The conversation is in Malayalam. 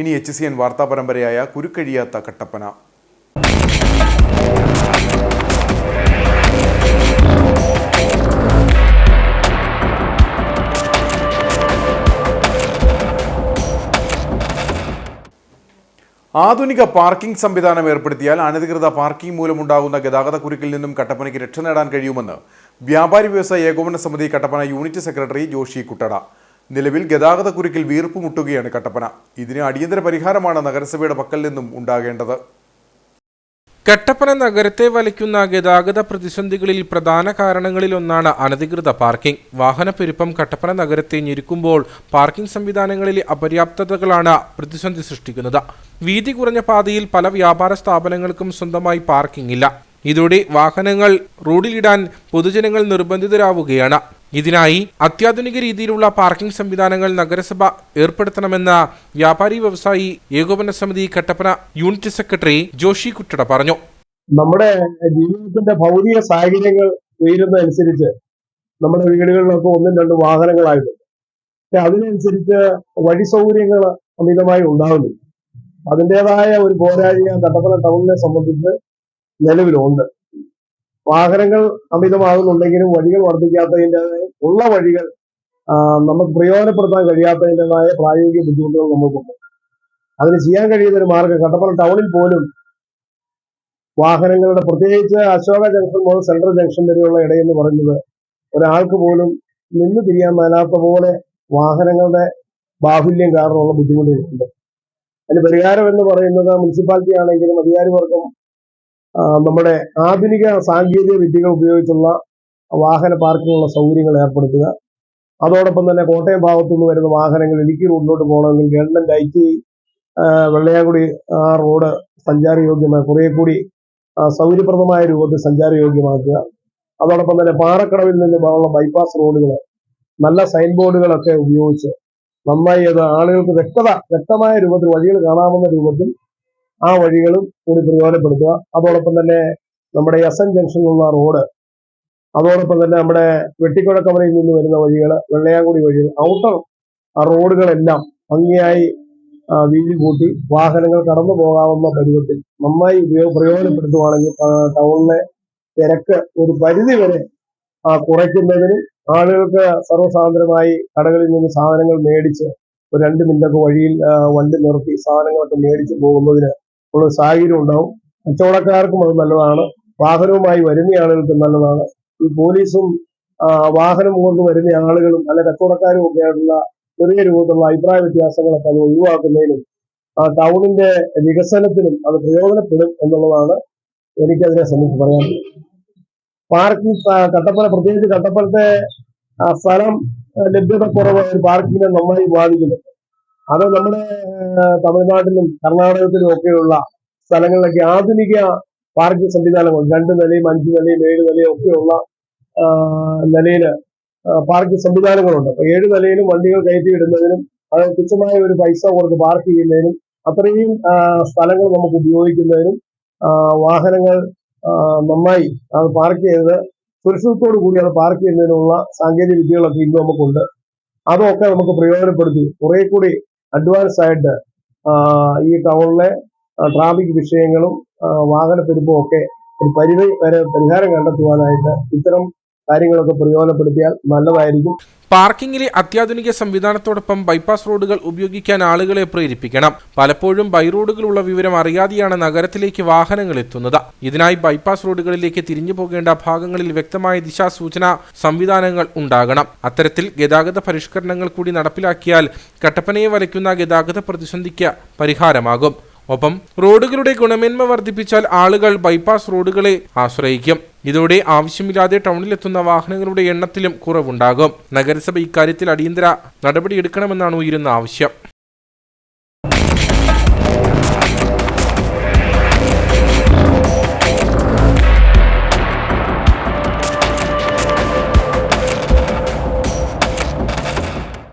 ഇനി എച്ച് സി എൻ വാർത്താ പരമ്പരയായ കുരുക്കഴിയാത്ത കട്ടപ്പന. ആധുനിക പാർക്കിംഗ് സംവിധാനം ഏർപ്പെടുത്തിയാൽ അനധികൃത പാർക്കിംഗ് മൂലമുണ്ടാകുന്ന ഗതാഗത കുരുക്കിൽ നിന്നും കട്ടപ്പനയ്ക്ക് രക്ഷ നേടാൻ കഴിയുമെന്ന് വ്യാപാരി വ്യവസായ ഏകോപന സമിതി കട്ടപ്പന യൂണിറ്റ് സെക്രട്ടറി ജോഷി കുട്ടട. നിലവിൽ ഗതാഗതക്കുരുക്കിൽ വീർപ്പ് മുട്ടുകയാണ് കട്ടപ്പന. ഇതിന് അടിയന്തര പരിഹാരമാണ് നഗരസഭയുടെ പക്കൽ നിന്നും ഉണ്ടാകേണ്ടത്. കട്ടപ്പന നഗരത്തെ വലയ്ക്കുന്ന ഗതാഗത പ്രതിസന്ധികളിൽ പ്രധാന കാരണങ്ങളിലൊന്നാണ് അനധികൃത പാർക്കിംഗ്. വാഹനപ്പെരുപ്പം കട്ടപ്പന നഗരത്തെ ഞെരുക്കുമ്പോൾ പാർക്കിംഗ് സംവിധാനങ്ങളിലെ അപര്യാപ്തതകളാണ് പ്രതിസന്ധി സൃഷ്ടിക്കുന്നത്. വീതി കുറഞ്ഞ പാതയിൽ പല വ്യാപാര സ്ഥാപനങ്ങൾക്കും സ്വന്തമായി പാർക്കിംഗ് ഇല്ല. ഇതോടെ വാഹനങ്ങൾ റോഡിലിടാൻ പൊതുജനങ്ങൾ നിർബന്ധിതരാവുകയാണ്. ഇതിനായി അത്യാധുനിക രീതിയിലുള്ള പാർക്കിംഗ് സംവിധാനങ്ങൾ നഗരസഭ ഏർപ്പെടുത്തണമെന്ന് വ്യാപാരി വ്യവസായി ഏകോപന സമിതി കട്ടപ്പന യൂണിറ്റ് സെക്രട്ടറി ജോഷി കുട്ടട പറഞ്ഞു. നമ്മുടെ ജീവിതത്തിന്റെ ഭൗതിക സാഹചര്യങ്ങൾ ഉയരുന്നതനുസരിച്ച് നമ്മുടെ വീടുകളിലൊക്കെ ഒന്നും രണ്ടും വാഹനങ്ങളായിട്ടുണ്ട്. അതിനനുസരിച്ച് വഴി സൗകര്യങ്ങൾ അമിതമായി ഉണ്ടാവുന്നില്ല. അതിന്റെതായ ഒരു പോരാഴിക കട്ടപ്പന ടൗണിനെ സംബന്ധിച്ച് നിലവിലുണ്ട്. വാഹനങ്ങൾ അമിതമാകുന്നുണ്ടെങ്കിലും വഴികൾ വർദ്ധിക്കാത്തതിന്റെതായ ഉള്ള വഴികൾ നമുക്ക് പ്രയോജനപ്പെടുത്താൻ കഴിയാത്തതിന്റെതായ പ്രായോഗിക ബുദ്ധിമുട്ടുകൾ നമുക്കുണ്ട് അതിന് ചെയ്യാൻ കഴിയുന്ന ഒരു മാർഗം കട്ടപ്പന ടൗണിൽ പോലും വാഹനങ്ങളുടെ പ്രത്യേകിച്ച് അശോക ജംഗ്ഷൻ മുതൽ സെൻട്രൽ ജംഗ്ഷൻ വരെയുള്ള ഇടയെന്ന് പറയുന്നത് ഒരാൾക്ക് പോലും നിന്ന് തിരിയാൻ മേലാത്ത പോലെ വാഹനങ്ങളുടെ ബാഹുല്യം കാരണമുള്ള ബുദ്ധിമുട്ടുകളുണ്ട്. അതിന് പരിഹാരം എന്ന് പറയുന്നത് മുനിസിപ്പാലിറ്റി ആണെങ്കിലും അധികാരിവർഗം ആ, നമ്മുടെ ആധുനിക സാങ്കേതിക വിദ്യകൾ ഉപയോഗിച്ചുള്ള വാഹന പാർക്കിങ്ങുള്ള സൗകര്യങ്ങൾ ഏർപ്പെടുത്തുക. അതോടൊപ്പം തന്നെ കോട്ടയം ഭാഗത്തു നിന്ന് വരുന്ന വാഹനങ്ങൾ ഇടുക്കി റോഡിലോട്ട് പോകണമെങ്കിൽ ഗവൺമെന്റ് ഐ ടി വെള്ളയാങ്കുടി ആ റോഡ് സഞ്ചാരയോഗ്യമായ കുറെ കൂടി സൗകര്യപ്രദമായ രൂപത്തിൽ സഞ്ചാരയോഗ്യമാക്കുക. അതോടൊപ്പം തന്നെ പാറക്കടവിൽ നിന്ന് പോകുന്ന ബൈപ്പാസ് റോഡുകൾ നല്ല സൈൻ ബോർഡുകളൊക്കെ ഉപയോഗിച്ച് നന്നായി അത് ആളുകൾക്ക് വ്യക്തത വ്യക്തമായ രൂപത്തിൽ വഴികൾ കാണാവുന്ന രൂപത്തിൽ ആ വഴികളും കൂടി പ്രയോജനപ്പെടുത്തുക. അതോടൊപ്പം തന്നെ നമ്മുടെ എസ് എൻ ജംഗ്ഷനിലുള്ള റോഡ് അതോടൊപ്പം തന്നെ നമ്മുടെ വെട്ടിക്കുഴക്കമലയിൽ നിന്ന് വരുന്ന വഴികൾ വെള്ളയാങ്കുടി വഴികൾ ഔട്ടർ ആ റോഡുകളെല്ലാം ഭംഗിയായി വീതി കൂട്ടി വാഹനങ്ങൾ കടന്നു പോകാവുന്ന പരുവത്തിൽ നന്നായി ഉപയോഗ പ്രയോജനപ്പെടുത്തുവാണെങ്കിൽ ടൗണിലെ തിരക്ക് ഒരു പരിധി വരെ കുറയ്ക്കുന്നതിനും ആളുകൾക്ക് സർവസാധാരണമായി കടകളിൽ നിന്ന് സാധനങ്ങൾ മേടിച്ച് ഒരു രണ്ട് മിനിറ്റൊക്കെ വഴിയിൽ വണ്ടി നിർത്തി സാധനങ്ങളൊക്കെ മേടിച്ച് പോകുന്നതിന് ഉള്ള സാഹചര്യം ഉണ്ടാവും. കച്ചവടക്കാർക്കും അത് നല്ലതാണ്. വാഹനവുമായി വരുന്ന ആളുകൾക്കും നല്ലതാണ്. ഈ പോലീസും വാഹനം കൊണ്ട് വരുന്ന ആളുകളും അല്ല കച്ചവടക്കാരും ഒക്കെ ആയിട്ടുള്ള ചെറിയ രൂപത്തിലുള്ള അഭിപ്രായ വ്യത്യാസങ്ങളൊക്കെ അത് ഒഴിവാക്കുന്നതിനും ആ ടൗണിന്റെ വികസനത്തിനും അത് പ്രയോജനപ്പെടും എന്നുള്ളതാണ് എനിക്കതിനെ സംബന്ധിച്ച് പറയാൻ പാർക്കിംഗ് കട്ടപ്പന പ്രത്യേകിച്ച് കട്ടപ്പനത്തെ സ്ഥലം ലഭ്യത കുറവ് പാർക്കിങ്ങിനെ നന്നായി ബാധിക്കുന്നുണ്ട് അത് നമ്മുടെ തമിഴ്നാട്ടിലും കർണാടകത്തിലും ഒക്കെയുള്ള സ്ഥലങ്ങളിലൊക്കെ ആധുനിക പാർക്കിംഗ് സംവിധാനങ്ങൾ രണ്ട് നിലയും അഞ്ച് നിലയും ഏഴ് നിലയും ഒക്കെയുള്ള നിലയിൽ പാർക്കിംഗ് സംവിധാനങ്ങളുണ്ട്. അപ്പൊ ഏഴ് നിലയിലും വണ്ടികൾ കയറ്റിയിടുന്നതിനും അത് തുച്ഛമായ ഒരു പൈസ കൊടുത്ത് പാർക്ക് ചെയ്യുന്നതിനും അത്രയും സ്ഥലങ്ങൾ നമുക്ക് ഉപയോഗിക്കുന്നതിനും വാഹനങ്ങൾ നന്നായി അത് പാർക്ക് ചെയ്ത് സുരക്ഷിതത്തോടു കൂടി അത് പാർക്ക് ചെയ്യുന്നതിനുള്ള സാങ്കേതിക വിദ്യകളൊക്കെ ഇന്ന് നമുക്കുണ്ട്. അതൊക്കെ നമുക്ക് പ്രയോജനപ്പെടുത്തി. കുറെ കൂടി അഡ്വാൻസ് ആയിട്ട് ഈ ടൗണിലെ ട്രാഫിക് വിഷയങ്ങളും വാഹന വാഹനപ്പെരുപ്പും ഒക്കെ ഒരു പരിധി വരെ പരിഹാരം കണ്ടെത്തുവാനായിട്ട് ഇത്തരം കാര്യങ്ങളൊക്കെ പ്രയോജനപ്പെടുത്തിയാൽ നല്ലതായിരിക്കും. പാർക്കിംഗിലെ അത്യാധുനിക സംവിധാനത്തോടൊപ്പം ബൈപ്പാസ് റോഡുകൾ ഉപയോഗിക്കാൻ ആളുകളെ പ്രേരിപ്പിക്കണം. പലപ്പോഴും ബൈ റോഡുകളുള്ള വിവരം അറിയാതെയാണ് നഗരത്തിലേക്ക് വാഹനങ്ങൾ എത്തുന്നത്. ഇതിനായി ബൈപ്പാസ് റോഡുകളിലേക്ക് തിരിഞ്ഞു പോകേണ്ട ഭാഗങ്ങളിൽ വ്യക്തമായ ദിശാസൂചന സംവിധാനങ്ങൾ ഉണ്ടാകണം. അത്തരത്തിൽ ഗതാഗത പരിഷ്കരണങ്ങൾ കൂടി നടപ്പിലാക്കിയാൽ കട്ടപ്പനയെ വലയ്ക്കുന്ന ഗതാഗത പ്രതിസന്ധിക്ക് പരിഹാരമാകും. ഒപ്പം റോഡുകളുടെ ഗുണമേന്മ വർദ്ധിപ്പിച്ചാൽ ആളുകൾ ബൈപ്പാസ് റോഡുകളെ ആശ്രയിക്കും. ഇതോടെ ആവശ്യമില്ലാതെ ടൗണിലെത്തുന്ന വാഹനങ്ങളുടെ എണ്ണത്തിലും കുറവുണ്ടാകും. നഗരസഭ ഇക്കാര്യത്തിൽ അടിയന്തര നടപടിയെടുക്കണമെന്നാണ് ഉയരുന്ന ആവശ്യം.